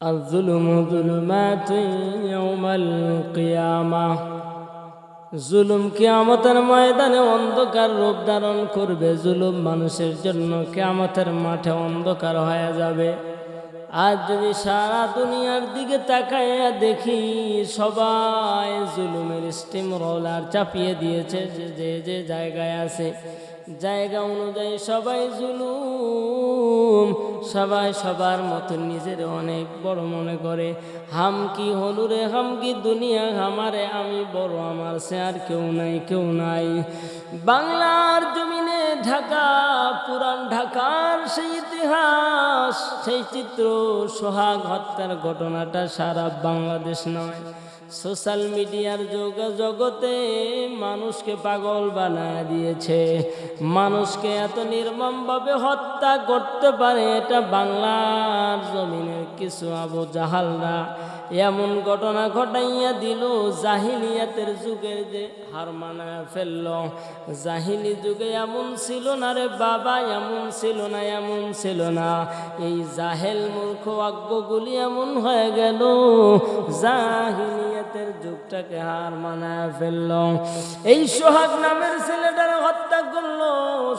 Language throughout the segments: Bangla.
الظلم ظلمات يوم القيامة জুলুম কিয়ামতের ময়দানে অন্ধকার রূপ ধারণ করবে জুলুম মানুষের জন্য কিয়ামতের মাঠে অন্ধকার হয়ে যাবে আজ যদি সারা দুনিয়ার দিকে তাকাইয়া দেখি, সবাই জুলুমের স্টিম রোলার চাপিয়ে দিয়েছে, যে যে যে জায়গায় আছে। জায়গা অনুযায়ী সবাই জুলুম, সবাই সবার মতো নিজের অনেক বড় মনে করে। হাম কি হলু রে, হাম কি দুনিয়া, হামারে আমি বড়, আমার সে আর কেউ নাই কেউ নাই। বাংলার জমিনে ঢাকা, পুরান ঢাকার সেই ইতিহাস, সেই চিত্র, সোহাগ হত্যার ঘটনাটা সারা বাংলাদেশ নয়। সোশ্যাল মিডিয়ার যোগ জগতে মানুষকে পাগল বানায় দিয়েছে। মানুষকে এত নির্মমভাবে হত্যা করতে পারে এটা বাংলার জমিনের কিছু আবু জাহালরা। এমন ঘটনা ঘটাইয়া দিল, জাহিলিয়াতের যুগের যে হার মানায় ফেলল। জাহিলি যুগে এমন ছিল না রে বাবা, এমন ছিল না, এমন ছিল না। এই জাহেল মূর্খ আজ্ঞগুলি এমন হয়ে গেল, জাহিলিয়াতের যুগটাকে হার মানায় ফেলল। এই সোহাগ নামের ছেলেটার হত্যা করল,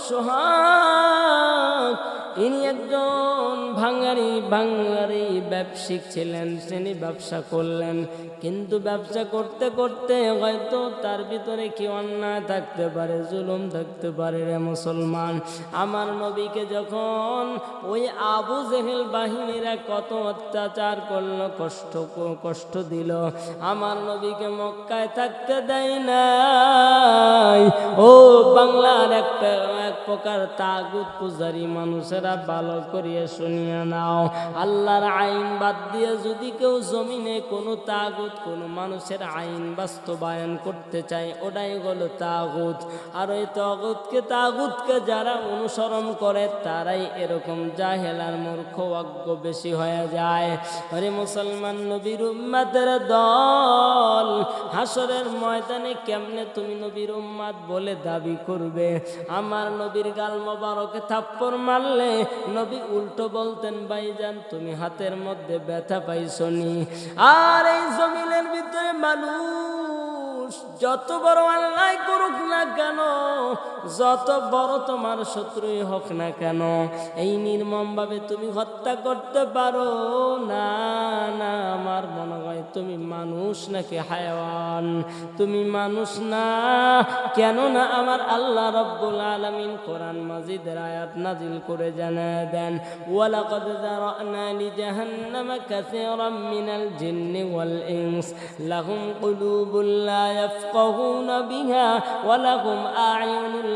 সোহাগ। ইনি একজন ভাঙ্গারি ভাঙ্গারি ব্যবসায়িক ছিলেন, তিনি ব্যবসা করলেন। কিন্তু ব্যবসা করতে করতে হয়তো তার ভিতরে কি অন্যায় থাকতে পারে, জুলুম থাকতে পারে রে মুসলমান। আমার নবীকে যখন ওই আবু জেহেল বাহিনীরা কত অত্যাচার করল, কষ্ট কষ্ট দিল, আমার নবীকে মক্কায় থাকতে দেয় নাই। ও বাংলার একটা এক প্রকার তাগুত পূজারি মানুষেরা ভালো করিয়া শুনিয়া নাও। আল্লাহর আইন বাদ দিয়ে যদি কেউ জমিনে কোনো তাগুত, কোনো মানুষের আইন বাস্তবায়ন করতে চায়, ওটাই হলো তাগুত। আর ওই তাগুতকে তাগুতকে যারা অনুসরণ করে, তারাই এরকম জাহেলার মূর্খ অজ্ঞ বেশি হয়ে যায়। আরে মুসলমান নবীর উম্মাদের দল হাসরের ময়দানে কেমনে তুমি নবীর উম্মাদ বলে দাবি করবে। আমার নবীর গাল মোবারকে থাপ্পর মারলে নবী উল্টো বলতেন, ভাইজান, তুমি হাতের মধ্যে ব্যথা পাইছনি। আর এই জমিনের ভিতরে মানুষ যত বড় আল্লাহ যত বড় তোমার শত্রুই হোক না কেন, এই নির্মমভাবে তুমি হত্যা করতে পারো। না না, আমার মনে হয় তুমি মানুষ নাকি হায়াওয়ান? তুমি মানুষ না কেন না আমার আল্লাহ রব্বুল আলামিন কোরআন মাজিদের আয়াত নাজিল করে জানায় দেন, ওয়ালাকাদ যারানা লিজাহান্নামা কাসীরাম মিনাল জিন্নি ওয়াল ইনস, লাহুম কুলুবুল লা ইয়াফকাহুনা বিহা ওয়া লাহুম আ'য়ুনুন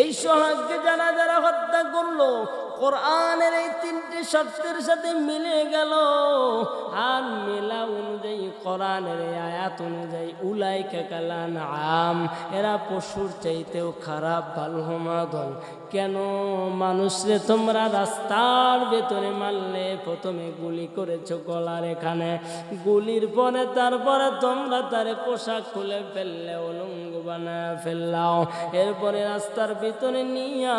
এই সোহাগকে যারা যারা হত্যা করল, কোরআনের এই তিনটি শর্তের সাথে মিলে গেল। আর মেলা অনুযায়ী, কোরআনের আয়াত অনুযায়ী উলাই কাকালান আম এরা পশুর চাইতেও খারাপ বালহমা দল কেন? মানুষরে তোমরা রাস্তার ভেতরে মারলে প্রথমে গুলি করেছ গলার এখানে। গুলির পরে তারপরে তোমরা তার পোশাক খুলে ফেললে অলঙ্গ বানায় ফেললাও। এরপরে রাস্তার ভিতরে নিয়া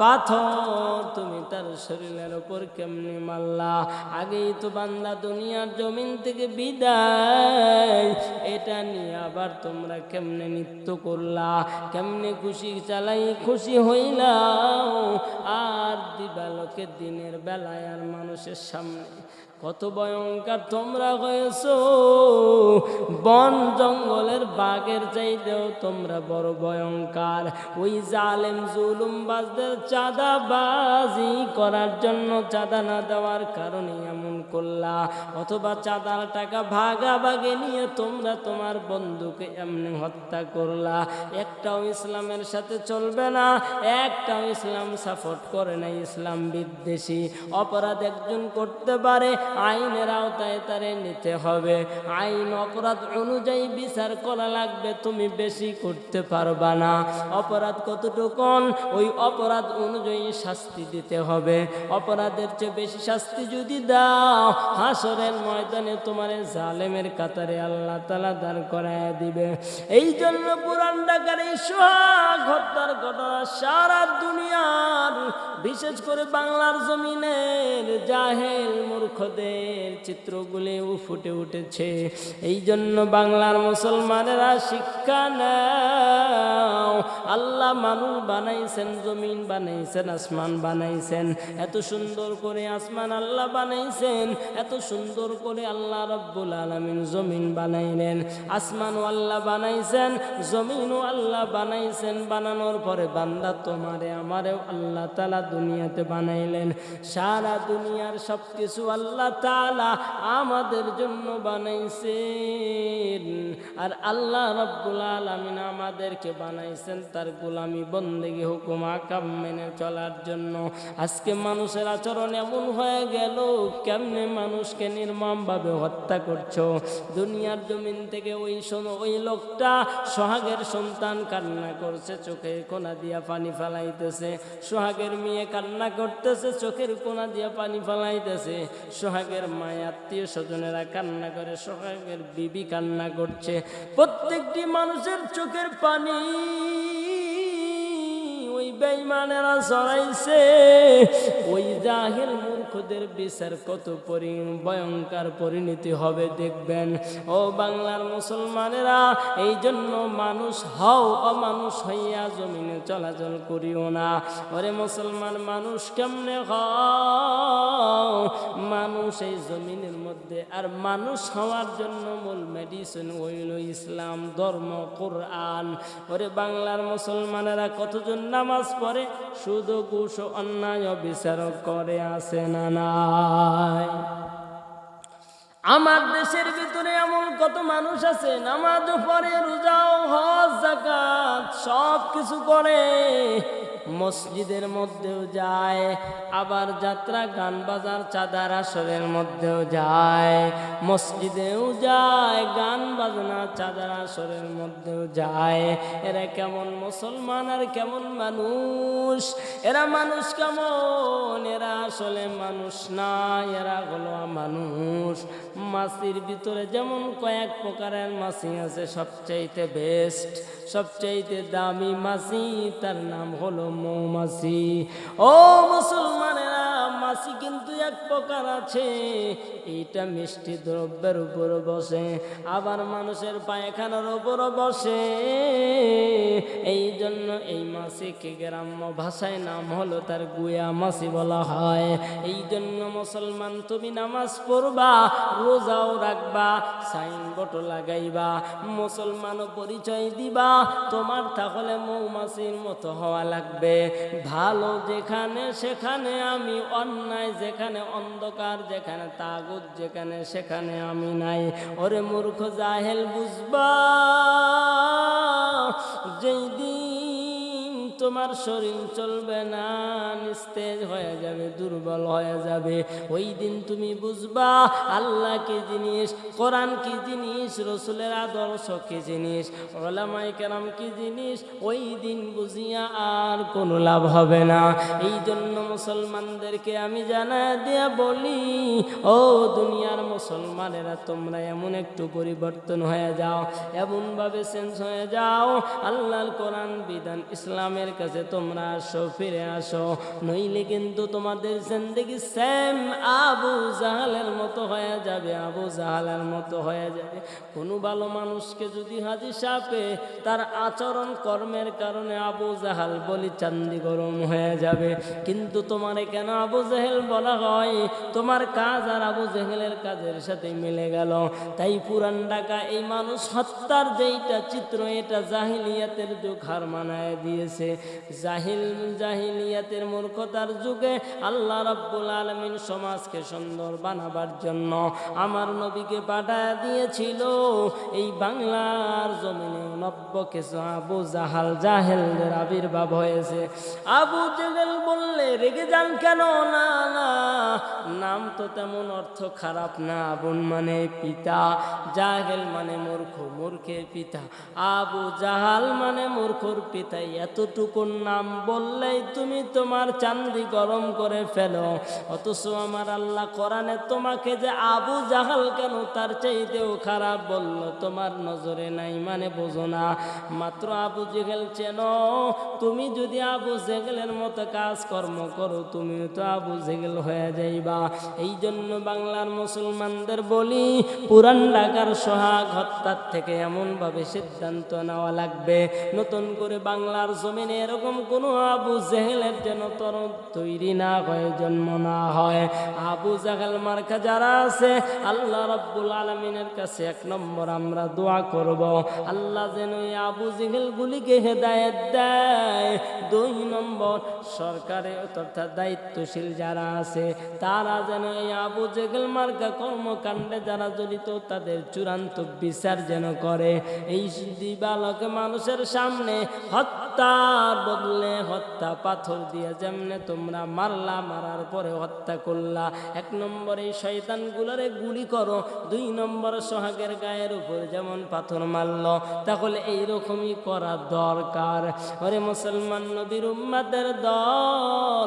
পাথর তুমি তার শরীরের ওপর কেমনি মারলা? আগেই তো বান্দা দুনিয়ার জমিন থেকে বিদায়। এটা নিয়ে আবার তোমরা কেমনে নৃত্য করলা? কেমনে খুশি চালাই খুশি হইলাও আর দিবালোকে দিনের বেলায় আর মানুষের সামনে কত ভয়ঙ্কর তোমরা হয়েছ। বন জঙ্গলের বাঘের চাইতেও তোমরা বড় ভয়ঙ্কর। ওই জালেম জুলুম বাজদের চাঁদাবাজি করার জন্য চাঁদা না দেওয়ার কারণে এমন করলা। অথবা চাঁদার টাকা ভাগাভাগি নিয়ে তোমরা তোমার বন্ধুকে এমনি হত্যা করলা। একটাও ইসলামের সাথে চলবে না, একটাও ইসলাম সাপোর্ট করে না ইসলাম বিদ্বেষী। অপরাধ একজন করতে পারে আইনের আওতায় তারে নিতে হবে। আইন অপরাধ অনুযায়ী বিচার করা লাগবে, তুমি বেশি করতে পারবা না। অপরাধ কতটুকুন? ওই অপরাধ অনুযায়ী শাস্তি দিতে হবে। অপরাধের চেয়ে বেশি শাস্তি যদি দাও, হাসরের ময়দানে তোমার জালেমের কাতারে আল্লাহ তালা দাঁড় করায় দিবে। এই জন্য পুরান ঢাকার এই সোহাগ হত্যার ঘটনা সারা দুনিয়ার, বিশেষ করে বাংলার জমিনের জাহেল মূর্খদের চিত্রগুলি ফুটে উঠেছে। এই জন্য বাংলার মুসলমানেরা শিক্ষা নাও। আল্লাহ মানুষ বানাইছেন, জমিন বানাইছেন, আসমান বানাইছেন। এত সুন্দর করে আসমান আল্লাহ বানাইছেন, এত সুন্দর করে আল্লাহ রব্বুল আলমিন জমিন বানাইলেন। আসমানও আল্লাহ বানাইছেন, জমিনও আল্লাহ বানাইছেন। বানানোর পরে বান্দা তোমারে, আমারেও আল্লাহ তালা দুনিয়াতে বানাইলেন। সারা দুনিয়ার সব কিছু আল্লাহ তালা আমাদের জন্য বানাইছেন। আর আল্লাহ রব্বুল আলমিন আমাদেরকে বানাইছেন তার গোলামি বন্দেগি হুকুম আকাম মেনে চলার জন্য। আজকে মানুষের আচরণ এমন হয়ে গেল, কেমনে মানুষকে নির্মমভাবে হত্যা করছ? দুনিয়ার জমিন থেকে ওই শোনো, ওই লোকটা সোহাগের সন্তান কান্না করছে চোখের কোনা দিয়া পানি ফেলাইতেছে। সোহাগের মেয়ে কান্না করতেছে, চোখের কোনা দিয়া পানি ফালাইতেছে সোহাগের মায় আত্মীয় স্বজনেরা কান্না করে, সোহাগের বিবি কান্না করছে। প্রত্যেকটি মানুষের চোখের পানি ওই বেইমানেরা সরাইছে ওই জাহিল মূর্খদের বিচার কত পরি ভয়ঙ্কর পরিণতি হবে দেখবেন। ও বাংলার মুসলমানেরা এই জন্য মানুষ হও, অমানুষ হইয়া জমিনে চলাচল করিও না। ওরে মুসলমান মানুষ কেমনে হও মানুষ এই জমিনের মধ্যে, আর মানুষ হওয়ার জন্য মূল মেডিসিন হইল ইসলাম, ধর্ম, কোরআন। ওরে বাংলার মুসলমানেরা কতজন নামাজ পড়ে? শুধু ঘুষ অন্যায় বিচার করে আসে না নাই? আমার দেশের ভিতরে এমন কত মানুষ আছে নামাজও পড়ে হজ জাকাত সব কিছু করে মসজিদের মধ্যেও যায়, আবার যাত্রা গান বাজার চাঁদার আসরের মধ্যেও যায়, মসজিদেও যায়, গান বাজনা চাঁদার আসরের মধ্যেও যায়। এরা কেমন মুসলমান আর কেমন মানুষ? এরা মানুষ কেমন? এরা আসলে মানুষ না, এরা হলো মানুষ। মাছির ভিতরে যেমন কয়েক প্রকারের মাছি আছে, সবচাইতে বেস্ট সবচাইতে দামি মাছি তার নাম হলো মৌমাছি। ও মুসলমানেরা মাছি কিন্তু এক প্রকার আছে। এইটা মিষ্টি দ্রব্যের উপর বসে, আবার মানুষের পায়খানার উপর বসে। এই জন্য এই মাছিকে গ্রাম্য ভাষায় নাম হলো তার গুয়া মাছি বলা হয়। এই জন্য মুসলমান তুমি নামাজ পড়বা, রোজাও রাখবা, সাইনবোর্ডও লাগাইবা মুসলমানও পরিচয় দিবা, তোমার তাহলে মৌমাছির মতো হওয়া লাগবে। ভালো যেখানে সেখানে, আমি অন্যায় যেখানে অন্ধকার যেখানে তাগুদ যেখানে সেখানে আমি নাই। ওরে মূর্খ জাহেল বুঝবা? যেই তোমার শরীর চলবে না, নিস্তেজ হয়ে যাবে, দুর্বল হয়ে যাবে। ওই দিন তুমি বুঝবা, আল্লাহ কি জিনিস, কোরআন কি জিনিস, রসুলের আদর্শ কি জিনিস ওলামাই কেরাম কি জিনিস, ওই দিন বুঝিয়া আর কোনো লাভ হবে না। এই জন্য মুসলমানদেরকে আমি জানা দিয়া বলি, ও দুনিয়ার মুসলমানেরা, তোমরা এমন একটু পরিবর্তন হয়ে যাও, এমনভাবে চেঞ্জ হয়ে যাও, আল্লাহর কোরআন বিধান ইসলামের কাছে তোমরা আসো, ফিরে আসো। নইলে কিন্তু তোমাদের জিন্দগি সেম আবু জাহালের মতো হয়ে যাবে, আবু জাহালের মতো হয়ে যাবে। কোনো ভালো মানুষকে যদি হাজি সাপে তার আচরণ কর্মের কারণে আবু জাহাল বলি চান্দি গরম হয়ে যাবে। কিন্তু তোমারে কেন আবু জাহেল বলা হয়? তোমার কাজ আর আবু জাহেলের কাজের সাথে মিলে গেল। তাই পুরান ঢাকা এই মানুষ হত্যার যেইটা চিত্র, এটা জাহিলিয়াতের যুগ হার মানায় দিয়েছে। জাহিল জাহিলিয়াতের মূর্খতার যুগে আল্লাহ রব্বুল আলমিন সমাজকে সুন্দর বানাবার জন্য আমার নবীকে পাঠায় দিয়েছিল। এই বাংলার জমিনে নব্য কিছু আবু জাহাল জাহেলদের আবির্ভাব হয়েছে। আবু জেহেল বললে, রেগে যান কেন? না না নাম তো তেমন অর্থ খারাপ না আবুন মানে পিতা, জাহেল মানে মূর্খ, মূর্খের পিতা। আবু জাহাল মানে মূর্খর পিতা এতটুকুন নাম বললেই তুমি তোমার চান্দি গরম করে ফেলো। অথচ আমার আল্লাহ কোরআনে তোমাকে যে আবু জাহাল কেন তার চাইতেও খারাপ বলল, তোমার নজরে নাই মানে বোঝো না। মাত্র আবু জেগেল চেন, তুমি যদি আবু জেগেলের মতো কাজকর্ম করো তুমি তো আবু জেগেল হয়ে যাইবা। এই জন্য বাংলার মুসলমানদের বলি, পুরান ঢাকার সোহাগ হত্যার থেকে এমনভাবে সিদ্ধান্ত নেওয়া লাগবে। নতুন করে বাংলার জমিনে এরকম কোনো আবু জেহেলের যেন তর তৈরি না হয় জন্ম না হয়। আবু জাহেল মার্কা যারা আছে, আল্লাহ রব্বুল আলমিনের কাছে এক নম্বর আমরা দোয়া করব। আল্লাহ যেন এই আবু জেহেল গুলিকে হেদায়েত দেয়। দুই নম্বর, সরকারে অর্থাৎ দায়িত্বশীল যারা আছে তারা যেন এই আবু জেগেল মার্কা কর্মকাণ্ডে যারা জড়িত, তাদের চূড়ান্ত বিচার যেন করে। এই দিবালক মানুষের সামনে হত্যার বদলে হত্যা পাথর দিয়ে যেমনে তোমরা মারলা, মারার পরে হত্যা করলা। এক নম্বর শয়তানগুলোরে গুলি করো, দুই নম্বর সোহাগের গায়ের উপর যেমন পাথর মারল, তাহলে এইরকমই করা দরকার। ওরে মুসলমান নবীর উম্মাদের দল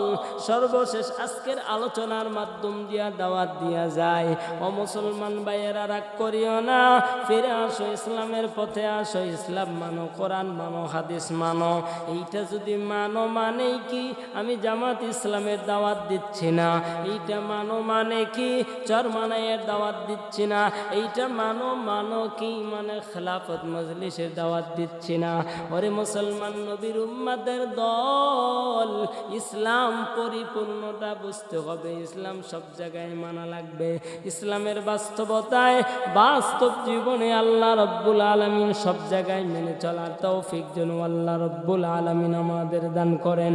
সর্বশেষ আজকের আলোচনার মাধ্যম দিয়া দাওয়াত দিয়া যায়। ও মুসলমান ভাইয়েরা, রাগ করিও না। ফিরে আসো, ইসলামের পথে আসো। ইসলাম মানো, কোরআন মানো, হাদিস মানো। এইটা যদি মানো মানে কি? আমি জামাত ইসলামের দাওয়াত দিচ্ছি না। এইটা মানো মানে কি? চরমানাইয়ের দাওয়াত দিচ্ছি না। এইটা মানো মানো কি? মানে খেলাফত মজলিসের দাওয়াত দিচ্ছি না। ওরে মুসলমান নবীর উম্মাদের দল, ইসলাম পরিপূর্ণতা বুঝতে হবে। ইসলাম সব জায়গায় মানা লাগবে। ইসলামের বাস্তবতায় বাস্তব জীবনে আল্লাহ রব্বুল আলমিন সব জায়গায় মেনে চলার তৌফিক যেন আল্লাহ রব্বুল আলমিন আমাদের দান করেন।